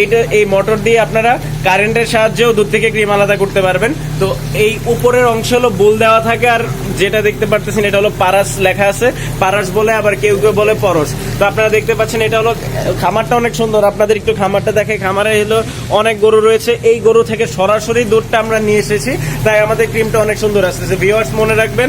এইটা, এই মোটর দিয়ে আপনারা কারেন্টের সাহায্যেও দুধ থেকে ক্রিম আলাদা করতে পারবেন। তো এই উপরের অংশ হলো বুল দেওয়া থাকে, আর যেটা দেখতে পারতেছেন এটা হলো পারাস লেখা আছে। পারাস বলে আবার কেউ কেউ বলে পরশ। তো আপনারা দেখতে পাচ্ছেন এটা হলো, খামারটা অনেক সুন্দর। আপনাদের একটু খামারটা দেখে, খামারে হলো অনেক গরু রয়েছে। এই গরু থেকে সরাসরি দুধটা আমরা নিয়ে এসেছি, তাই আমাদের ক্রিমটা অনেক সুন্দর আসতেছে। ভিউয়ার্স মনে রাখবেন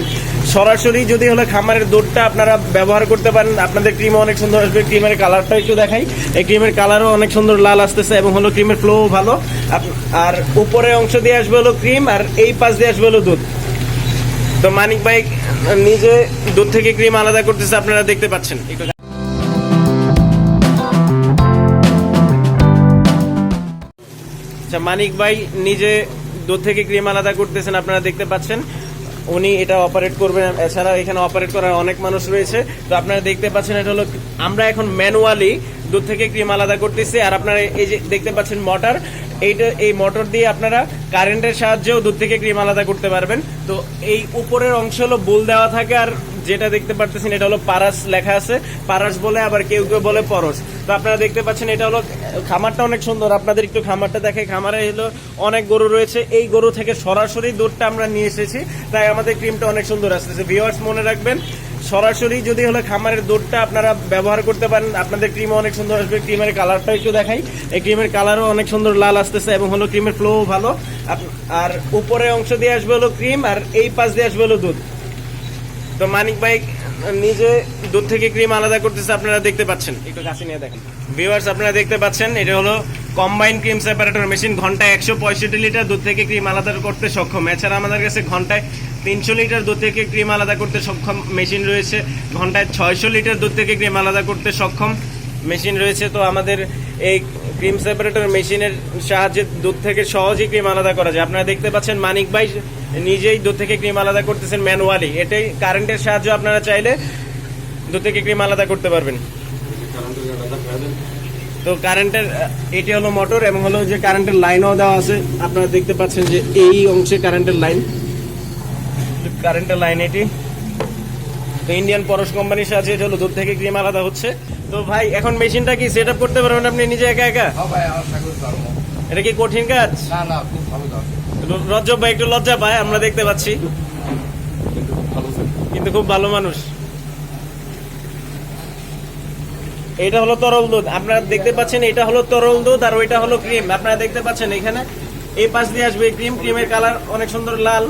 সরাসরি যদি হলে খামারের দুধটা আপনারা ব্যবহার করতে পারেন, আপনাদের ক্রিম অনেক সুন্দর আসবে ক্রিমের কালারটা একটু দেখাই। এই ক্রিমের কালারও অনেক সুন্দর লাল আসতেছে এবং হলো ক্রিমের ফ্লো ভালো। আর উপরে অংশ দিয়ে আসবে হলো ক্রিম আর এই পাশ দিয়ে আসবে হলো দুধ। তো মানিক ভাই, নিজে দুধ থেকে ক্রিম আলাদা করতেছে, আপনারা দেখতে পাচ্ছেন। আচ্ছা মানিক ভাই, নিজে দুধ থেকে ক্রিম আলাদা করতেছেন, আপনারা দেখতে পাচ্ছেন। উনি এটা অপারেট করবেন এছাড়া এখানে অপারেট করার অনেক মানুষ রয়েছে। তো আপনারা দেখতে পাচ্ছেন, এটা হলো আমরা এখন ম্যানুয়ালি দুধ থেকে ক্রিম আলাদা করতেছি। আর আপনারা এই যে দেখতে পাচ্ছেন মোটর, এইটা, এই মোটর দিয়ে আপনারা কারেন্টের সাহায্যেও দুধ থেকে ক্রিম আলাদা করতে পারবেন। তো এই উপরের অংশ হলো বুল দেওয়া থাকে, আর যেটা দেখতে পারতেছেন এটা হলো পারাস লেখা আছে। পারাস বলে আবার কেউ কেউ বলে পরস তো আপনারা দেখতে পাচ্ছেন এটা হলো, খামারটা অনেক সুন্দর। আপনাদের একটু খামারটা দেখে, খামারে হলো অনেক গরু রয়েছে। এই গরু থেকে সরাসরি দুধটা আমরা নিয়ে এসেছি, তাই আমাদের ক্রিমটা অনেক সুন্দর আসতেছে। ভিউয়ার্স মনে রাখবেন সরাসরি যদি হলো খামারের দুধটা আপনারা ব্যবহার করতে পারেন, আপনাদের ক্রিম অনেক সুন্দর আসবে। ক্রিমের কালারটা একটু দেখাই। এই ক্রিমের কালারও অনেক সুন্দর লাল আসতেছে এবং হলো ক্রিমের ফ্লো ভালো। আর উপরের অংশ দিয়ে আসবে হলো ক্রিম আর এই পাশ দিয়ে আসবে হলো দুধ। তো মানিক ভাই, নিজে দুধ থেকে ক্রিম আলাদা করতেছে, আপনারা দেখতে পাচ্ছেন। একটু কাছে নিয়ে দেখেন। ভিউয়ার্স আপনারা দেখতে পাচ্ছেন, এটা হলো কম্বাইন ক্রিম সেপারেটর মেশিন ঘন্টায় একশো পঁয়ষট্টি লিটার দুধ থেকে ক্রিম আলাদা করতে সক্ষম। এছাড়া আমাদের কাছে ঘন্টায় তিনশো লিটার দুধ থেকে ক্রিম আলাদা করতে সক্ষম মেশিন রয়েছে। ঘন্টায় ছয়শো লিটার দুধ থেকে ক্রিম আলাদা করতে সক্ষম মেশিন রয়েছে। তো আমাদের এই ক্রিম সেপারেটর মেশিনের সাহায্যে দুধ থেকে সহজেই ক্রিম আলাদা করা যায়। আপনারা দেখতে পাচ্ছেন মানিক ভাই নিজেই দুধ থেকে ক্রিম আলাদা করতেছেন ম্যানুয়ালি। এটাই কারেন্টের সাহায্য আপনারা চাইলে দুধ থেকে ক্রিম আলাদা করতে পারবেন। তো কারেন্টের এটি হলো মোটর এবং হলো যে কারেন্টের লাইনও দেওয়া আছে। আপনারা দেখতে পাচ্ছেন যে এই অংশে কারেন্টের লাইন কারেন্টের লাইন এটি। তো ইন্ডিয়ান পরশ কোম্পানির সাথে এটা হলো দুধ থেকে ক্রিম আলাদা হচ্ছে। তো ভাই এখন মেশিনটা কি সেট আপ করতে পারবেন আপনি নিজে একা একা? হ্যাঁ এটা কি কঠিন কাজ? না না খুব ভালো ধর্ম ভাই একটু লজ্জা পায় আমরা দেখতে পাচ্ছি। কিন্তু খুব ভালো মানুষ। এটা হলো তরল দুধ। আপনারা দেখতে পাচ্ছেন এটা হলো তরল দুধ আর ওইটা হলো ক্রিম। আপনারা দেখতে পাচ্ছেন এখানে এই পাশ দিয়ে আসবে ক্রিম। ক্রিমের কালার অনেক সুন্দর লাল।